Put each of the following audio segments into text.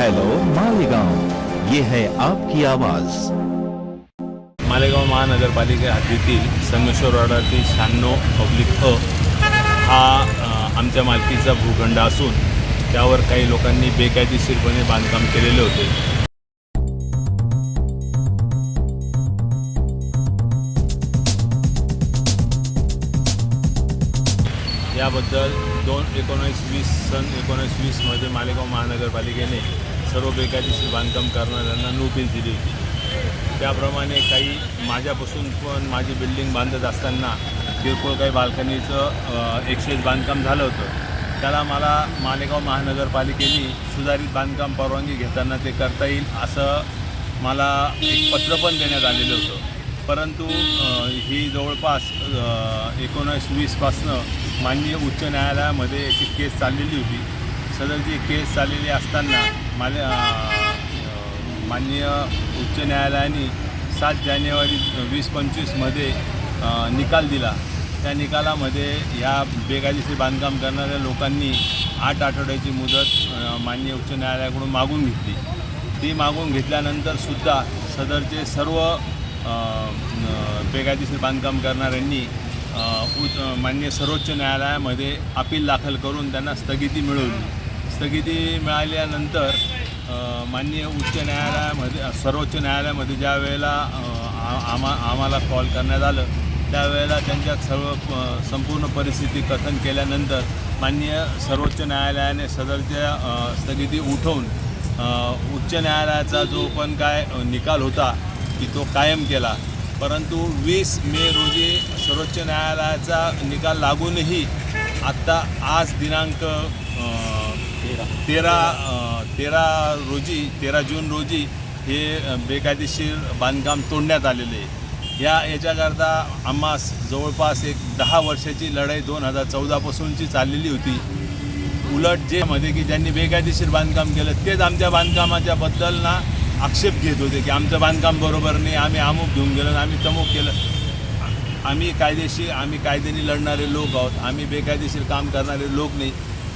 Hello Malegaon ये है आपकी आवाज़. मालेगाव महानगरपालिके हद्दीतील संगमेश्वर वाडातील शहाण्णव पब्लिक अ हा आमच्या मालकीचा भूखंड असून त्यावर काही लोकांनी बेकायदेशीरपणे बांधकाम केलेले होते. याबद्दल दोन एकोणीस वीस सन एकोणीस वीसमध्ये मालेगाव महानगरपालिकेने सर्व बेकायदेशीर बांधकाम करणाऱ्यांना नोटीस दिली होती. त्याप्रमाणे काही माझ्यापासून पण माझी बिल्डिंग बांधत असताना किरकोळ काही बाल्कनीचं एक्सेस बांधकाम झालं होतं. त्याला मला मालेगाव महानगरपालिकेने सुधारित बांधकाम परवानगी घेताना ते करता येईल असं मला एक पत्र पण देण्यात आलेलं होतं. परंतु ही जवळपास एकोणीस वीसपासनं माननीय उच्च न्यायालयामध्ये याची केस चाललेली होती. सदरची केस चाललेली असताना माले माननीय उच्च न्यायालयाने सात जानेवारी वीस पंचवीसमध्ये निकाल दिला. त्या निकालामध्ये या बेकायदेशीर बांधकाम करणाऱ्या लोकांनी आठ आठवड्याची मुदत माननीय उच्च न्यायालयाकडून मागून घेतली. ती मागून घेतल्यानंतरसुद्धा सदरचे सर्व बेकायदेशीर बांधकाम करणाऱ्यांनी उच्च माननीय सर्वोच्च न्यायालयामध्ये अपील दाखल करून त्यांना स्थगिती मिळवली. स्थगिती मिळाल्यानंतर माननीय उच्च न्यायालयामध्ये सर्वोच्च न्यायालयामध्ये ज्या वेळेला आमा आम्हाला कॉल करण्यात आलं त्यावेळेला त्यांच्या सर्व संपूर्ण परिस्थिती कथन केल्यानंतर माननीय सर्वोच्च न्यायालयाने सदरच्या स्थगिती उठवून उच्च न्यायालयाचा जो पण काय निकाल होता की तो कायम केला. परंतु वीस मे रोजी सर्वोच्च न्यायालयाचा निकाल लागूनही आत्ता आज दिनांक तेरा तेरा रोजी तेरा जून रोजी हे बेकायदेशीर बांधकाम तोडण्यात आलेले या याच्याकरता आम्हास जवळपास एक दहा वर्षाची लढाई दोन हजार चौदापासूनची चाललेली होती. उलट जे मध्ये की ज्यांनी बेकायदेशीर बांधकाम केलं तेच आमच्या बांधकामाच्या बद्दल ना आक्षेप घेत होते की आमचं बांधकाम बरोबर नाही आम्ही अमुक घेऊन गेलो आम्ही तमुक केलं. आम्ही कायदेशीर आम्ही कायद्याने लढणारे लोक आहोत आम्ही बेकायदेशीर काम करणारे लोक नाही.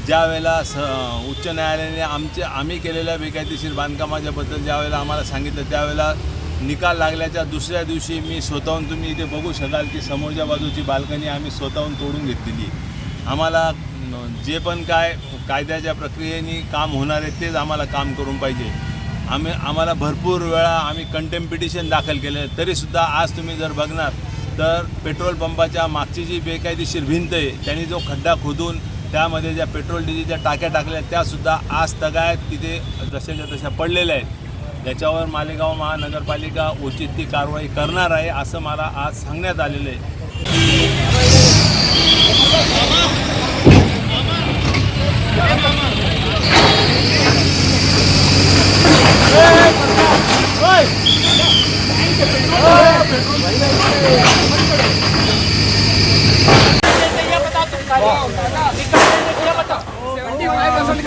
ज्या वेळेला स उच्च न्यायालयाने आमच्या आम्ही केलेल्या बेकायदेशीर बांधकामाच्याबद्दल ज्या वेळेला आम्हाला सांगितलं त्यावेळेला निकाल लागल्याच्या दुसऱ्या दिवशी मी स्वतःहून तुम्ही इथे बघू शकाल की समोरच्या बाजूची बाल्कनी आम्ही स्वतःहून तोडून घेतलेली आम्हाला जे पण काय कायद्याच्या प्रक्रियेने काम होणार आहे तेच आम्हाला काम करून पाहिजे. आम्ही आम्हाला भरपूर वेळा आम्ही कंटेम पिटिशन दाखल केले. तरीसुद्धा आज तुम्ही जर बघणार तर पेट्रोल पंपाच्या मागची जी बेकायदेशीर भिंत आहे त्यांनी जो खड्डा खोदून त्यामध्ये ज्या पेट्रोल डिझेलच्या टाक्या टाकल्या त्यासुद्धा आज तगायत तिथे जशाच्या तशा पडलेल्या आहेत. याच्यावर मालेगाव महानगरपालिका उचित ती कारवाई करणार आहे असं मला आज सांगण्यात आलेलं आहे.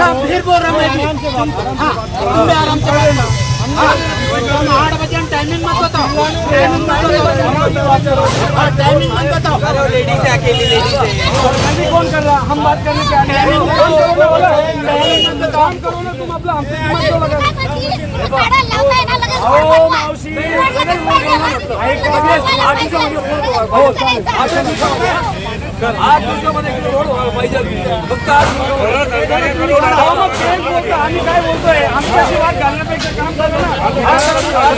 हाँ फिर बोल रहा मैं भी हाँ. तुम भी आराम से आठ बजे टाइमिंग मत बताओ। टाइमिंग मत बताओ। हाँ टाइमिंग मत बताओ। लेडीज़ है अकेली लेडीज़ है कौन कर रहा? हम बात करने के टाइमिंग टाइमिंग मत बताओ। करो ना तुम अपना। हमसे मत दो लगा ओ मावशी। आठ दिवसामध्ये इकडे रोड व्हायला पाहिजे. फक्त आठ बोलतो आम्ही काय बोलतोय आमच्याशी वाद घालण्यापेक्षा काम झालं ना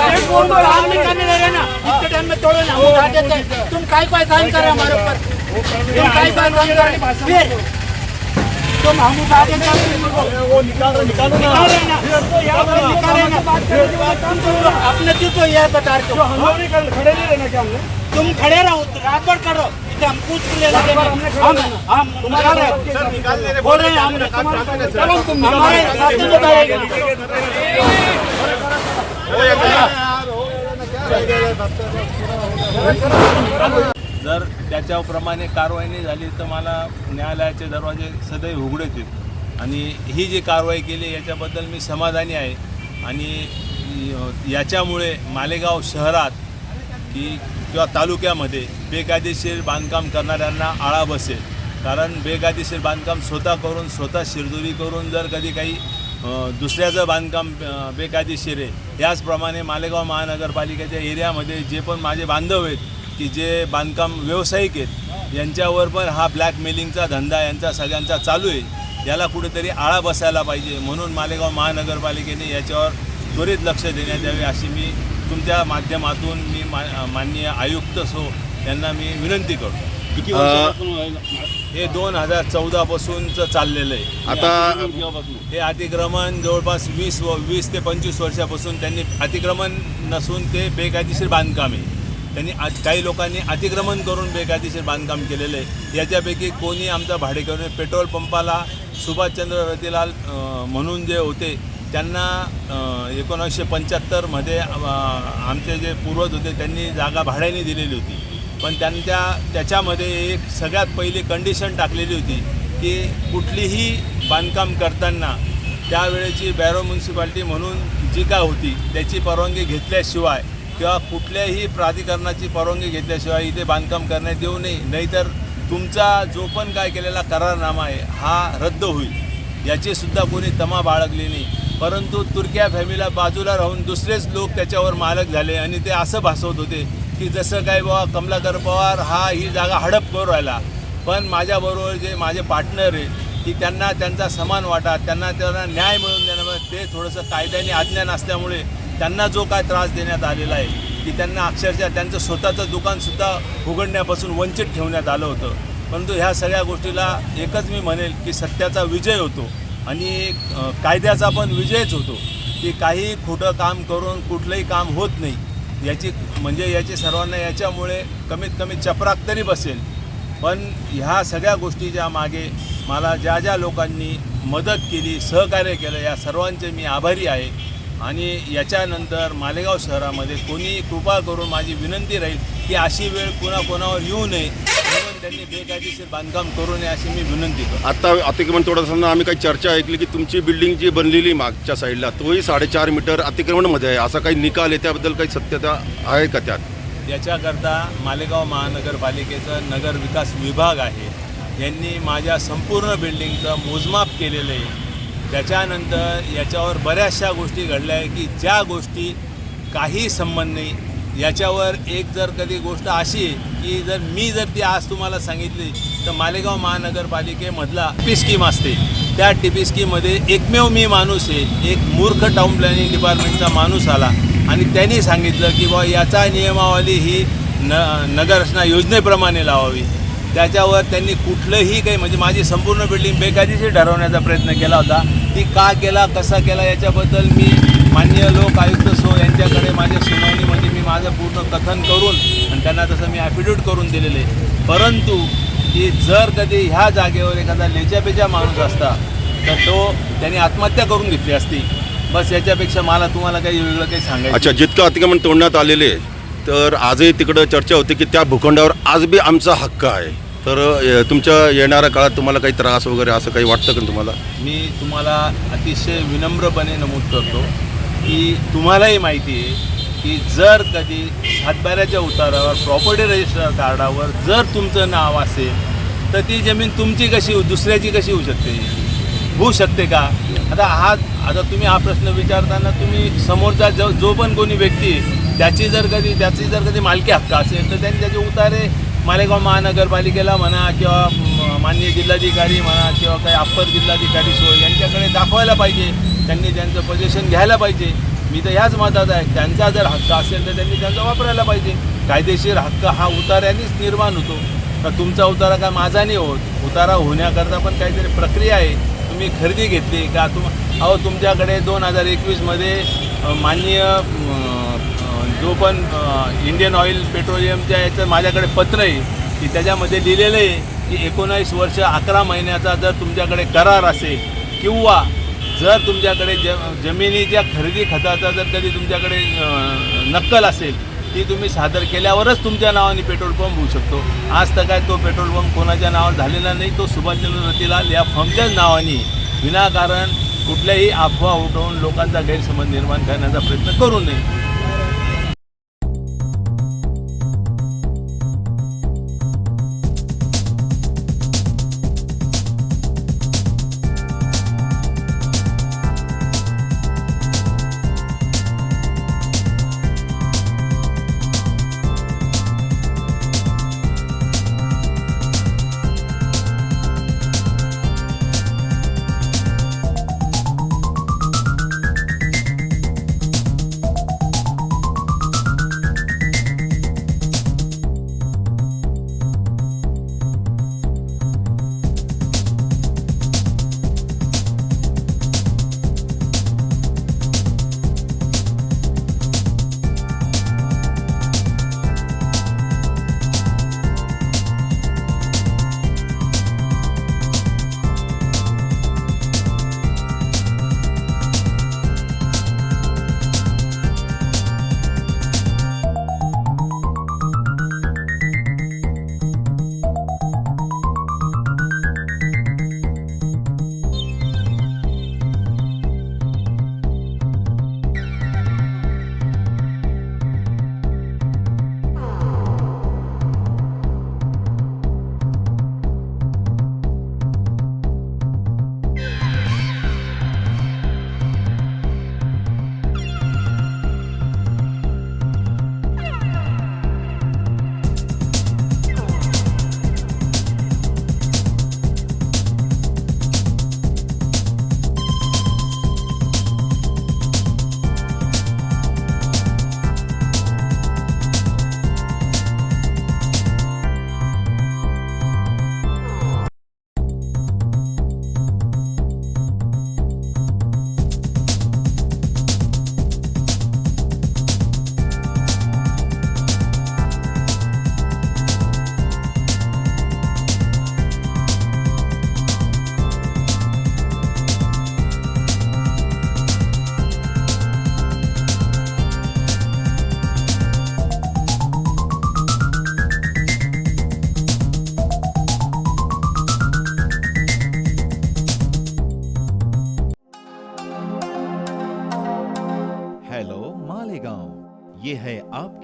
तेच बोलतोय आम्ही करने दे रहे ना इतने टाइम में तोड़ो ना हम उठा देते हैं तुम काय काय काम कर रहे हमारे ऊपर तुम काय काय कर रहे फिर तुम हम उठा देते हैं वो निकाल रहे निकालो निकाल रहे ना निकाल रहे ना अपने क्यों तो यह बता रहे हो हम खड़े नहीं रहना क्या हमने तुम खड़े रहो। रात भर करो हम ले लेंगे हम हम निकाल रहे हैं। बोल रहे हैं हम चलो तुम हमारे साथी बताएगा जर त्याच्याप्रमाणे कारवाई नाही झाली तर मला न्यायालयाचे दरवाजे सदैव उघडेच आहेत. आणि ही जी कारवाई केली याच्याबद्दल मी समाधानी आहे. आणि याच्यामुळे मालेगाव शहरात की किंवा तालुक्यामध्ये बेकायदेशीर बांधकाम करणाऱ्यांना आळा बसेल. कारण बेकायदेशीर बांधकाम स्वतः करून स्वतः शिरदुरी करून जर कधी काही दुसऱ्याचं बांधकाम बेकायदेशीर आहे याचप्रमाणे मालेगाव महानगरपालिकेच्या एरियामध्ये जे पण माझे बांधव आहेत की जे बांधकाम व्यावसायिक आहेत यांच्यावर पण हा ब्लॅकमेलिंगचा धंदा यांचा सगळ्यांचा चालू आहे. याला कुठेतरी आळा बसायला पाहिजे. म्हणून मालेगाव महानगरपालिकेने याच्यावर त्वरित लक्ष देण्यात यावे अशी मी तुमच्या माध्यमातून मी मा माननीय आयुक्त सो यांना मी विनंती करतो. किती हे दोन हजार चौदापासूनचं चाललेलं आहे. आता हे अतिक्रमण जवळपास वीस व वीस ते पंचवीस वर्षापासून त्यांनी अतिक्रमण नसून ते बेकायदेशीर बांधकाम आहे. त्यांनी काही लोकांनी अतिक्रमण करून बेकायदेशीर बांधकाम केलेलं आहे. याच्यापैकी कोणी आमचा भाडेकरू पेट्रोल पंपाला सुभाषचंद्र रतिलाल म्हणून जे होते त्यांना एकोणीसशे पंच्याहत्तरमध्ये आमचे जे पूर्वज होते त्यांनी जागा भाड्याने दिलेली होती. पण त्यांच्या त्याच्यामध्ये एक सगळ्यात पहिली कंडिशन टाकलेली होती की कुठलीही बांधकाम करताना त्यावेळेची बॅरो म्युन्सिपाल्टी म्हणून जी काय होती त्याची परवानगी घेतल्याशिवाय किंवा कुठल्याही प्राधिकरणाची परवानगी घेतल्याशिवाय इथे बांधकाम करण्यात येऊ नये. नाहीतर तुमचा जो पण काय केलेला करारनामा आहे हा रद्द होईल. याचीसुद्धा कोणी तमा बाळगली नाही. परंतु तुर्क्या फॅमिलीला बाजूला राहून दुसरेच लोक त्याच्यावर मालक झाले आणि ते असं भासवत होते की जसं काय बाबा कमलाकर पवार हा ही जागा हडप करू राहिला. पण माझ्याबरोबर जे माझे पार्टनर आहे की त्यांना त्यांचा समान वाटा त्यांना त्यांना न्याय मिळवून देण्यामध्ये ते थोडंसं कायद्याने अज्ञान असल्यामुळे त्यांना जो काय त्रास देण्यात आलेला आहे की त्यांना अक्षरशः त्यांचं स्वतःचं दुकानसुद्धा उघडण्यापासून वंचित ठेवण्यात आलं होतं. परंतु ह्या सगळ्या गोष्टीला एकच मी म्हणेल की सत्याचा विजय होतो. आणि कायद्याचा पण विजयच होतो की काही खोटं काम करून कुठलंही काम होत नाही. याची म्हणजे याची सर्वांना याच्यामुळे कमीत कमी चपराक तरी बसेल. पण ह्या सगळ्या गोष्टीच्या मागे मला ज्या ज्या लोकांनी मदत केली सहकार्य केलं या सर्वांचे मी आभारी आहे. आणि याच्यानंतर मालेगाव शहरामध्ये कोणी कृपा करून माझी विनंती राहील की अशी वेळ पुन्हा कोणावर येऊ नये. त्यांनी बेकायदेशीर बांधकाम करू नये अशी मी विनंती करतो. आता अतिक्रमण तोडत असताना आम्ही काही चर्चा ऐकली की तुमची बिल्डिंग जी बनलेली मागच्या साईडला तोही साडेचार मीटर अतिक्रमणमध्ये आहे. असा काही निकाल आहे त्याबद्दल काही सत्यता आहे का त्यात? याच्याकरता मालेगाव महानगरपालिकेचं नगर विकास विभाग आहे. यांनी माझ्या संपूर्ण बिल्डिंगचं मोजमाप केलेलं आहे. त्याच्यानंतर याच्यावर बऱ्याचशा गोष्टी घडल्या आहे की ज्या गोष्टी काही संबंध नाही याच्यावर एक जर कधी गोष्ट अशी की जर मी जर ती आज तुम्हाला सांगितली तर मालेगाव महानगरपालिकेमधला टी स्कीम असते. त्या टी स्कीममध्ये एकमेव मी माणूस आहे एक मूर्ख टाऊन प्लॅनिंग डिपार्टमेंटचा माणूस आला. आणि त्यांनी सांगितलं की बा याचा नियमावली ही न नगररचना योजनेप्रमाणे लावावी. त्याच्यावर त्यांनी कुठलंही काही म्हणजे माझी संपूर्ण बिल्डिंग बेकायदेशीर ठरवण्याचा प्रयत्न केला होता. ती का केला कसा केला याच्याबद्दल मी माननीय लोक आयुक्त सो यांच्याकडे माझ्या सुनावणीमध्ये म्हणजे मी माझं पूर्ण कथन करून आणि त्यांना तसं मी ॲफिडेविट करून दिलेले परंतु की जर कधी ह्या जागेवर एखादा लेच्यापेच्या माणूस असता तर तो त्यांनी आत्महत्या करून घेतली असती. बस याच्यापेक्षा मला तुम्हाला काही वेगळं काही सांगायचं अच्छा जितकं अतिक्रमण तोडण्यात आलेले तर आजही तिकडं चर्चा होते की त्या भूखंडावर आज बी आमचा हक्क आहे. तर तुमच्या येणाऱ्या काळात तुम्हाला काही त्रास वगैरे असं काही वाटतं का तुम्हाला? मी तुम्हाला अतिशय विनम्रपणे नमूद करतो की तुम्हालाही माहिती आहे की जर कधी हातबाऱ्याच्या उतारावर प्रॉपर्टी रजिस्टर कार्डावर जर तुमचं नाव असेल तर ती जमीन तुमची कशी होऊ दुसऱ्याची कशी होऊ शकते? होऊ शकते का? आता हा आता तुम्ही हा प्रश्न विचारताना तुम्ही समोरचा जो जो पण कोणी व्यक्ती त्याची जर कधी त्याची जर कधी मालकी हक्क असेल तर त्यांनी त्याचे उतारे मालेगाव महानगरपालिकेला म्हणा किंवा माननीय जिल्हाधिकारी म्हणा किंवा काही अप्पर जिल्हाधिकारी सो यांच्याकडे दाखवायला पाहिजे. त्यांनी त्यांचं पोझिशन घ्यायला पाहिजे. मी तर ह्याच मताचा आहे. त्यांचा जर हक्क असेल तर त्यांनी त्यांचा वापरायला पाहिजे. कायदेशीर हक्क हा उतार्यानेच निर्माण होतो. तर तुमचा उतारा काय माझा नाही होत. उतारा होण्याकरता पण काहीतरी प्रक्रिया आहे. तुम्ही खरेदी घेतली का तुम अहो तुमच्याकडे दोन हजार एकवीसमध्ये माननीय जो पण इंडियन ऑइल पेट्रोलियमच्या याचं माझ्याकडे पत्र आहे की त्याच्यामध्ये लिहिलेलं आहे की एकोणावीस वर्ष अकरा महिन्याचा जर तुमच्याकडे करार असेल किंवा जर तुमच्याकडे ज जमिनीच्या खरेदी खताचा जर कधी तुमच्याकडे नक्कल असेल ती तुम्ही सादर केल्यावरच तुमच्या नावाने पेट्रोल पंप होऊ शकतो. आज तर काय तो पेट्रोल पंप कोणाच्या नावावर झालेला नाही तो सुभाषचंद्र रतीलाल या फर्मच्याच नावाने विनाकारण कुठल्याही अफवा उठवून लोकांचा गैरसमज निर्माण करण्याचा प्रयत्न करू नये.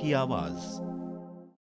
की आवाज.